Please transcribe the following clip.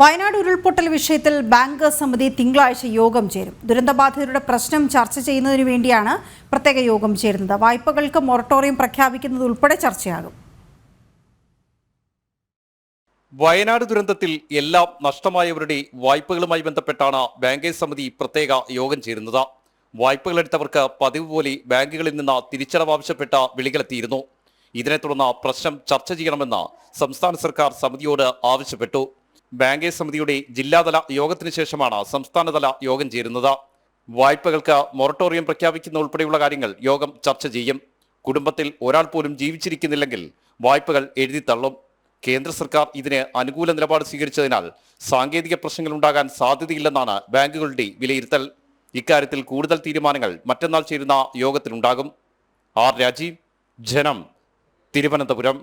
വയനാട് ഉരുൾപൊട്ടൽ വിഷയത്തിൽ ബാങ്ക് സമിതി തിങ്കളാഴ്ച യോഗം ചേരും. ദുരന്തബാധിതരുടെ പ്രശ്നം ചർച്ച ചെയ്യുന്നതിനു വേണ്ടിയാണ് പ്രത്യേക യോഗം ചേരുന്നത്. വായ്പകൾക്ക് മൊറട്ടോറിയം പ്രഖ്യാപിക്കുന്നത് ഉൾപ്പെടെ ചർച്ചയാകും. വയനാട് ദുരന്തത്തിൽ എല്ലാം നഷ്ടമായവരുടെ വായ്പകളുമായി ബന്ധപ്പെട്ടാണ് ബാങ്കേഴ്സ് സമിതി പ്രത്യേക യോഗം ചേരുന്നത്. വായ്പകളെടുത്തവർക്ക് പതിവ് പോലെ ബാങ്കുകളിൽ നിന്ന് തിരിച്ചടവ് ആവശ്യപ്പെട്ട വിളികളെത്തിയിരുന്നു. ഇതിനെ തുടർന്ന് പ്രശ്നം ചർച്ച ചെയ്യണമെന്ന് സംസ്ഥാന സർക്കാർ സമിതിയോട് ആവശ്യപ്പെട്ടു. ബാങ്കേഴ്സ് സമിതിയുടെ ജില്ലാതല യോഗത്തിന് ശേഷമാണ് സംസ്ഥാനതല യോഗം ചേരുന്നത്. വായ്പകൾക്ക് മൊറട്ടോറിയം പ്രഖ്യാപിക്കുന്ന ഉൾപ്പെടെയുള്ള കാര്യങ്ങൾ യോഗം ചർച്ച ചെയ്യും. കുടുംബത്തിൽ ഒരാൾ പോലും ജീവിച്ചിരിക്കുന്നില്ലെങ്കിൽ വായ്പകൾ എഴുതിത്തള്ളും കേന്ദ്ര സർക്കാർ ഇതിന് അനുകൂല നിലപാട് സ്വീകരിച്ചതിനാൽ സാങ്കേതിക പ്രശ്നങ്ങൾ ഉണ്ടാകാൻ സാധ്യതയില്ലെന്നാണ് ബാങ്കുകളുടെ വിലയിരുത്തൽ. ഇക്കാര്യത്തിൽ കൂടുതൽ തീരുമാനങ്ങൾ മറ്റന്നാൾ ചേരുന്ന യോഗത്തിലുണ്ടാകും. ആർ രാജീവ് ജനം തിരുവനന്തപുരം.